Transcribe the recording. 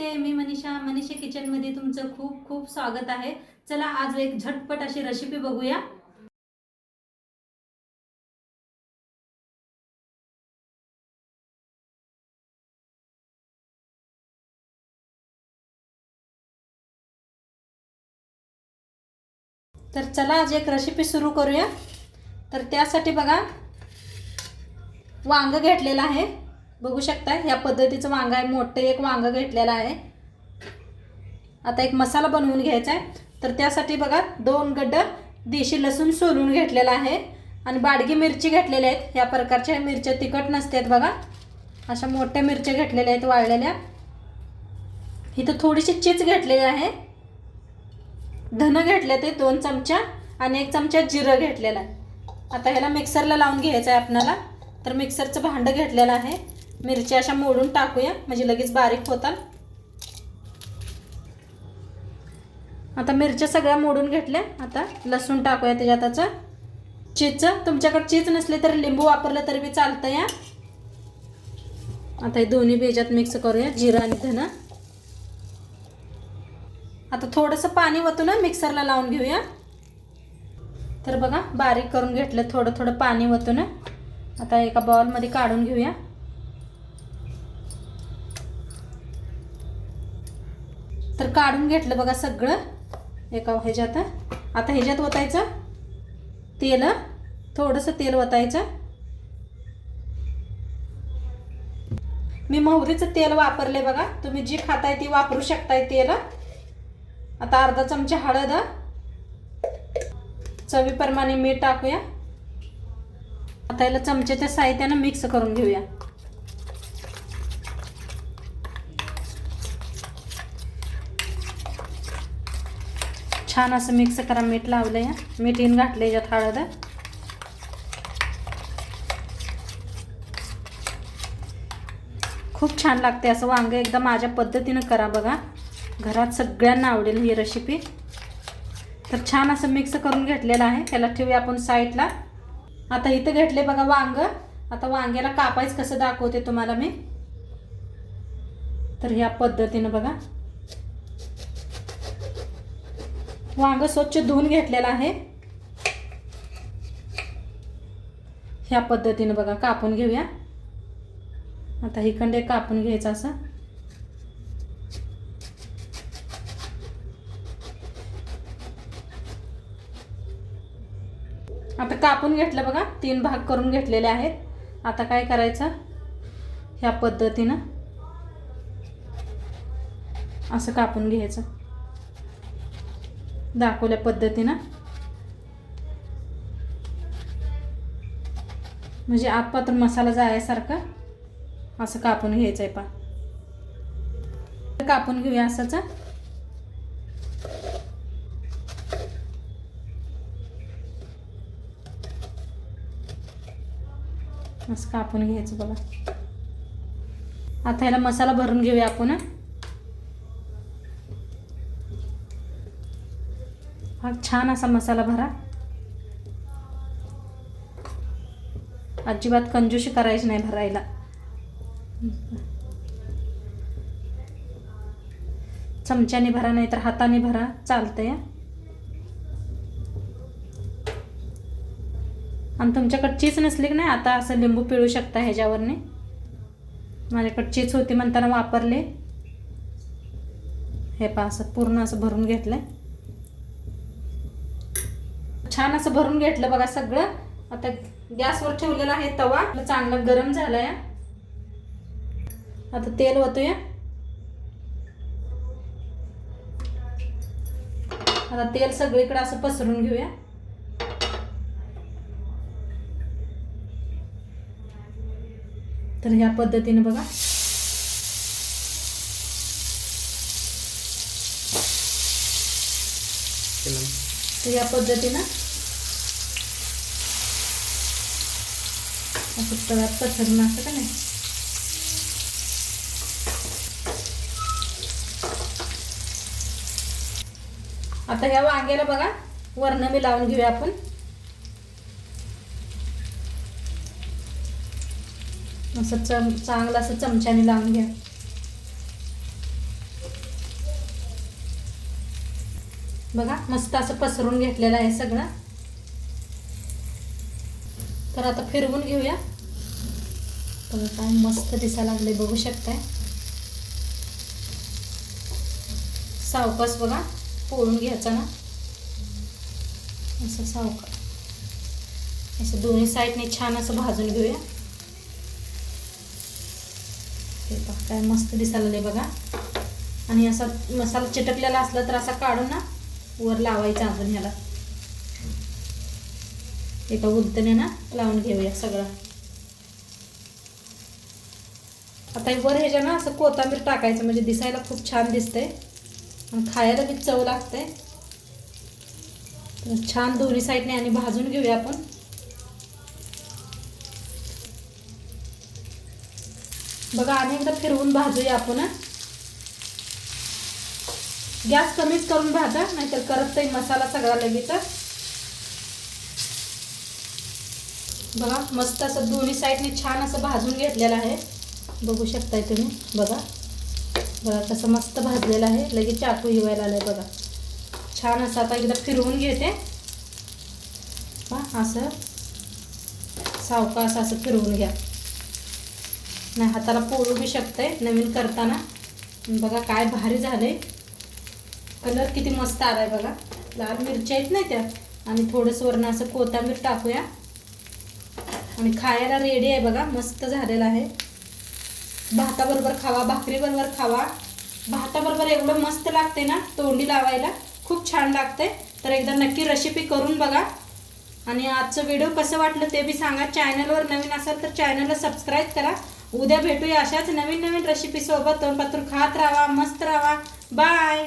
मी मनीषा मनीषा किचनमध्ये तुमचं खूप खूप स्वागत आहे. चला आज एक झटपट अशी रेसिपी बघूया. तर चला आज एक रेसिपी सुरू करूया. तर त्यासाठी बघा वांग घेतलेलं आहे. बघू शकता ह्या पद्धतीचं वांग आहे मोठं एक वांग घेतलेलं आहे. आता एक मसाला बनवून घ्यायचा आहे. तर त्यासाठी बघा दोन गड्ड देशी लसूण सोलून घेतलेला आहे. आणि बाडगी मिरची घेतलेल्या आहेत. ह्या प्रकारच्या मिरच्या तिखट नसतात बघा. अशा मोठ्या मिरच्या घेतलेल्या आहेत वाळलेल्या. इथं थोडीशी चीच घेतलेली आहे. धनं घेतले ते दोन चमचा आणि एक चमचा जिरं घेतलेलं आहे. आता ह्याला मिक्सरला लावून घ्यायचं आहे आपल्याला तर मिक्सरचं भांडं घेतलेलं आहे. मिरच्या अशा मोडून टाकूया म्हणजे लगेच बारीक होतात. आता मिरच्या सगळ्या मोडून घेतल्या आता लसूण टाकूया त्याच्यात आता. चीजचं तुमच्याकडे चीज नसले तर लिंबू वापरलं तरी बी चालतं या आता हे दोन्ही बेजात मिक्स करूया जिरं आणि धनं आता थोडंसं पाणी वतून मिक्सरला लावून घेऊया. तर बघा बारीक करून घेतलं थोडं थोडं पाणी वतून. आता एका बॉलमध्ये काढून घेऊया. तर काढून घेतलं बघा सगळं. एका ह्याच्यात आता ह्याच्यात ओतायचं तेल थोडंसं तेल ओतायचं मी मोहरीचं तेल वापरले बघा. तुम्ही जी खाताय ती वापरू शकताय तेल आता अर्धा चमचा हळद चवीप्रमाणे मीठ टाकूया. आता याला चमच्याच्या साहित्यानं मिक्स करून घेऊया. छान असं मिक्स करा मीठ लावलं या मीठ इन घातलं याच्यात हळद. खूप छान लागते असं वांग एकदा माझ्या पद्धतीनं करा बघा. घरात सगळ्यांना आवडेल ही रेसिपी तर छान असं मिक्स करून घेतलेलं आहे. त्याला ठेवूया आपण साईडला. आता इथं घेतले बघा वांग. आता वांग्याला कापायचं कसं दाखवते तुम्हाला मी. तर ह्या पद्धतीनं बघा. वांग स्वच्छ धुवून घेतलेलं आहे. ह्या पद्धतीनं बघा कापून घेऊया. आता हिकंडे कापून घ्यायचं असं. आता कापून घेतलं बघा तीन भाग करून घेतलेले आहेत. आता काय करायचं? ह्या पद्धतीनं असं कापून घ्यायचं. दाखवल्या पद्धतीनं. म्हणजे आतपातून मसाला जायसारखं असं कापून घ्यायचं आहे पा कापून घेऊया असंच. असं कापून घ्यायचं बघा. आता ह्याला मसाला भरून घेऊया आपण. हा छान असा मसाला भरा. अजिबात कंजूशी करायची नाही भरायला. चमच्याने भरा नाही तर हाताने भरा. चालतंय आणि तुमच्याकडे चीज नसली की नाही आता असं लिंबू पिळू शकता ह्याच्यावरने. माझ्याकडे चीज होती म्हणताना वापरले. हे पा असं पूर्ण असं भरून घेतलं आहे छान असं भरून घेतलं बघा सगळं. आता गॅसवर ठेवलेला आहे तवा. चांगला गरम झालाय. आता तेल ओतूया. आता तेल सगळीकडे असं पसरून घेऊया. तर ह्या पद्धतीने बघा. तर या पद्धतीनं असं तव्यात पसरून असं का नाही? आता ह्या वांग्याला बघा वर्ण मी लावून घेऊया आपण. असं चम चांगलं असं चमच्याने लावून घ्या. बघा मस्त असं पसरून घेतलेलं आहे सगळं. तर आता फिरवून घेऊया. बघा काय मस्त दिसायला लागले बघू शकताय. सावकास बघा पोळून घ्यायचा ना. असं सावका असं दोन्ही साईडने छान असं भाजून घेऊया. हे बघा काय मस्त दिसायला लागले बघा. आणि असा मसाला चिटकलेला असला तर असा काढून ना वर लावायचं अजून ह्याला. एका उलटने ना लावून घेऊया सगळं. आता वर ह्याच्या ना असं कोथांबीर टाकायचं म्हणजे दिसायला खूप छान दिसतंय. आणि खायला बी चव लागते छान दोन्ही साईडने आणि भाजून घेऊया आपण. बघा आणि एकदा फिरवून भाजूया आपण गॅस कमीच करून भाजा नाहीतर करत ते मसाला सगळा लगेच. बघा मस्त असं दोन्ही साईडने छान असं भाजून घेतलेलं आहे. बघू शकताय तुम्ही बघा. बघा कसं मस्त भाजलेलं आहे. लगेच चाकू हिवायला आहे बघा. छान असं आता एकदा फिरवून घेते. हा असं. सावकाश असं फिरवून घ्या. नाही हाताला पोळू बी शकते नवीन करताना. बघा काय भारी झाले कलर किती मस्त आला आहे बघा. लाल मिरच्या आहेत ना त्या. आणि थोडंसं वरण असं कोथिंबीर टाकूया. आणि खायला रेडी आहे बघा. मस्त झालेला आहे. भाताबरोबर खावा. भाकरीबरोबर खावा. भाताबरोबर एवढं मस्त लागते ना तोंडी लावायला. खूप छान लागते तर एकदा नक्की रेसिपी करून बघा. आणि आजचं व्हिडिओ कसं वाटलं ते बी सांगा. चॅनलवर नवीन असाल तर चॅनलला सबस्क्राईब करा. उद्या भेटूया अशाच नवीन नवीन रेसिपीसोबत तोंडपातूर खात राहा. मस्त राहा. बाय